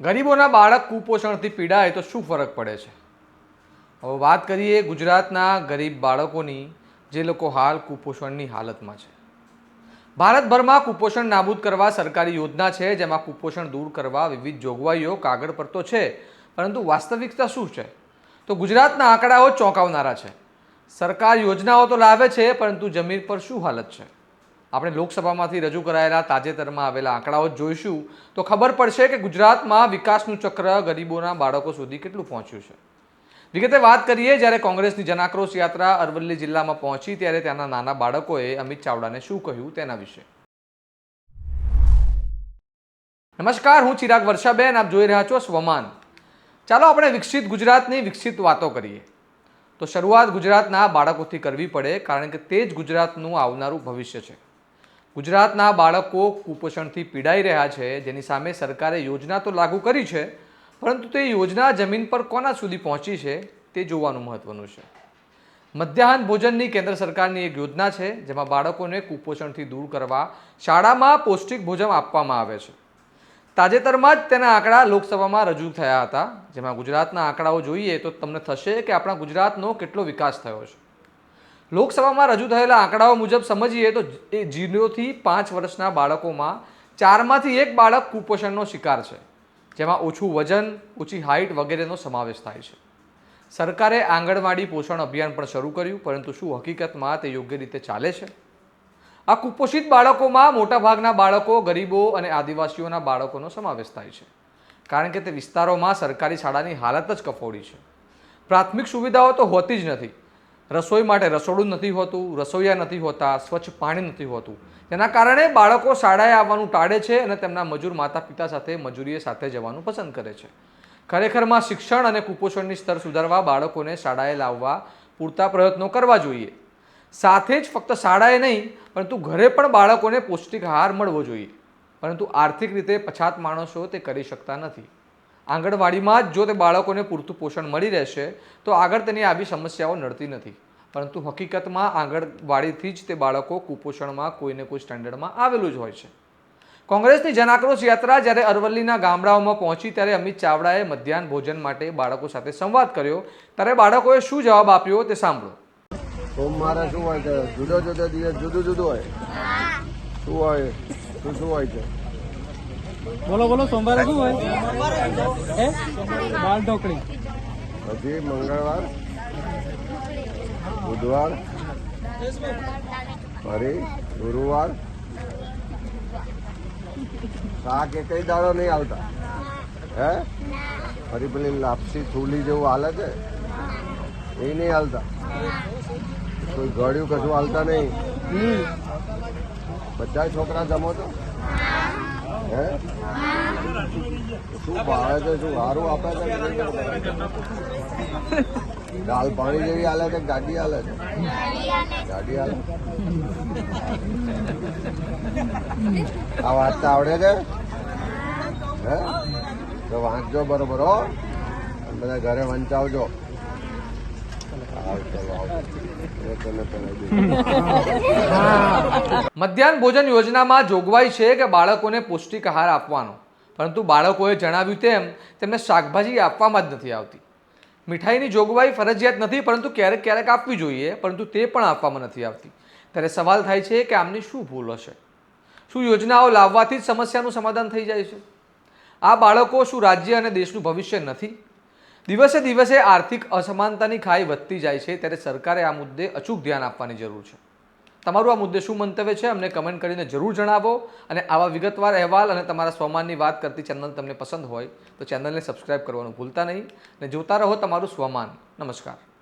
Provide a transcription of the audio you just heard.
ગરીબોના બાળક કુપોષણથી પીડાય તો શું ફરક પડે છે? હવે વાત કરીએ ગુજરાતના ગરીબ બાળકોની, જે લોકો હાલ કુપોષણની હાલતમાં છે. ભારતભરમાં કુપોષણ નાબૂદ કરવા સરકારી યોજના છે, જેમાં કુપોષણ દૂર કરવા વિવિધ જોગવાઈઓ કાગળ પર તો છે, પરંતુ વાસ્તવિકતા શું છે? તો ગુજરાતના આંકડાઓ ચોંકાવનારા છે. સરકાર યોજનાઓ તો લાવે છે, પરંતુ જમીન પર શું હાલત છે? આપણે લોકસભામાંથી રજૂ કરાયેલા તાજેતરમાં આવેલા આંકડાઓ જોઈશું. તો ખબર પડશે કે ગુજરાતમાં વિકાસનું ચક્ર ગરીબોના બાળકો સુધી કેટલું પહોંચ્યું છે. વિગતે વાત કરીએ, જ્યારે કોંગ્રેસની જનાક્રોશ યાત્રા અરવલ્લી જિલ્લામાં પહોંચી, ત્યારે ત્યાંના નાના બાળકોએ અમિત ચાવડાને શું કહ્યું તેના વિશે. નમસ્કાર, હું ચિરાગ વર્ષાબેન, આપ જોઈ રહ્યા છો સ્વમાન. ચાલો આપણે વિકસિત ગુજરાતની વિકસિત વાતો કરીએ. તો શરૂઆત ગુજરાતના બાળકોથી કરવી પડે, કારણ કે તે જ ગુજરાતનું આવનારું ભવિષ્ય છે. ગુજરાતના બાળકો કુપોષણથી પીડાઈ રહ્યા છે. જેની સામે સરકારે યોજના તો લાગુ કરી છે, પરંતુ તે યોજના જમીન પર કોના સુધી પહોંચી છે તે જોવાનું મહત્વનું છે. મધ્યાહન ભોજનની કેન્દ્ર સરકારની એક યોજના છે, જેમાં બાળકોને કુપોષણથી દૂર કરવા શાળામાં પૌષ્ટિક ભોજન આપવામાં આવે છે. તાજેતરમાં જ તેના આંકડા લોકસભામાં રજૂ થયા હતા, જેમાં ગુજરાતના આંકડાઓ જોઈએ તો તમને થશે કે આપણા ગુજરાતનો કેટલો વિકાસ થયો છે. લોકસભામાં રજૂ થયેલા આંકડાઓ મુજબ સમજીએ તો જીરોથી પાંચ વર્ષના બાળકોમાં ચારમાંથી એક બાળક કુપોષણનો શિકાર છે, જેમાં ઓછું વજન, ઓછી હાઇટ વગેરેનો સમાવેશ થાય છે. સરકારે આંગણવાડી પોષણ અભિયાન પણ શરૂ કર્યું, પરંતુ શું હકીકતમાં તે યોગ્ય રીતે ચાલે છે? આ કુપોષિત બાળકોમાં મોટાભાગના બાળકો ગરીબો અને આદિવાસીઓના બાળકોનો સમાવેશ થાય છે, કારણ કે તે વિસ્તારોમાં સરકારી શાળાની હાલત જ કફોડી છે. પ્રાથમિક સુવિધાઓ તો હોતી જ નથી રસોઈ માટે રસોડું નથી હોતું, રસોઈયા નથી હોતા, સ્વચ્છ પાણી નથી હોતું. તેના કારણે બાળકો શાળાએ આવવાનું ટાળે છે અને તેમના મજૂર માતા પિતા સાથે, મજૂરીએ સાથે જવાનું પસંદ કરે છે. ખરેખરમાં શિક્ષણ અને કુપોષણની સ્તર સુધારવા બાળકોને શાળાએ લાવવા પૂરતા પ્રયત્નો કરવા જોઈએ. સાથે જ ફક્ત શાળાએ નહીં, પરંતુ ઘરે પણ બાળકોને પૌષ્ટિક આહાર મળવો જોઈએ. પરંતુ આર્થિક રીતે પછાત માણસો તે કરી શકતા નથી. આંગણવાડીમાં જ જો તે બાળકોને પૂરતું પોષણ મળી રહેશે, તો આગળ તેની આવી સમસ્યાઓ નડતી નથી. પરંતુ હકીકતમાં આંગણવાડીથી જ તે બાળકો કુપોષણમાં કોઈને કોઈ સ્ટાન્ડર્ડમાં આવેલું જ હોય છે. કોંગ્રેસની જનાક્રોશ યાત્રા જ્યારે અરવલ્લીના ગામડાઓમાં પહોંચી ત્યારે અમિત ચાવડાએ મધ્યાહન ભોજન માટે બાળકો સાથે સંવાદ કર્યો. ત્યારે બાળકોએ શું જવાબ આપ્યો તે સાંભળો. સોમવારે શું હોય છે? જુદો જુદો દિવસ જુદું જુદું હોય. શું હોય? શું શું હોય છે? બોલો બોલો સોમવારે શું હોય? હે? દાળ ઢોકળી. પછી મંગળવાર? બુધવાર ફરી ગુરુવાર શાક એ કઈ દાડો નહીં આવતા હે ફરી પેલી લાપસી થૂલી જેવું હાલે છે એ નહીં હાલતા કોઈ ગળ્યું કશું હાલતા નહીં બધા છોકરા જમો છો હે શું ભાવે છે શું સારું આપે છે કે નહીં આપે? દાલ પાણી જેવી હાલે છે ગાડી હાલે છે. ગાડી હાલે. આ વાંચતા આવડે છે? હે? તો વાંચજો બરોબર હો. બધા ઘરે વંચાવજો. મધ્યાહન ભોજન યોજનામાં જોગવાઈ છે કે બાળકોને પૌષ્ટિક આહાર આપવાનો. પરંતુ બાળકોએ જણાવ્યું તેમ તેમને શાકભાજી આપવામાં જ નથી આવતી. મીઠાઈની જોગવાઈ ફરજિયાત નથી, પરંતુ ક્યારેક ક્યારેક આપવી જોઈએ, પરંતુ તે પણ આપવામાં નથી આવતી. ત્યારે સવાલ થાય છે કે આમની શું ભૂલ હશે? શું યોજનાઓ લાવવાથી જ સમસ્યાનું સમાધાન થઈ જાય છે? આ બાળકો શું રાજ્ય અને દેશનું ભવિષ્ય નથી? દિવસે દિવસે આર્થિક અસમાનતાની ખાઈ વધતી જાય છે, ત્યારે સરકારે આ મુદ્દે અચૂક ધ્યાન આપવાની જરૂર છે. તમારું આ મુદ્દે શું મંતવ્ય છે અમને કમેન્ટ કરીને જરૂર જણાવો અને આવા વિગતવાર અહેવાલ અને તમારા સ્વમાનની વાત કરતી ચેનલ તમને પસંદ હોય તો ચેનલને સબસ્ક્રાઇબ કરવાનું ભૂલતા નહીં અને જોતા રહો તમારું સ્વમાન. નમસ્કાર.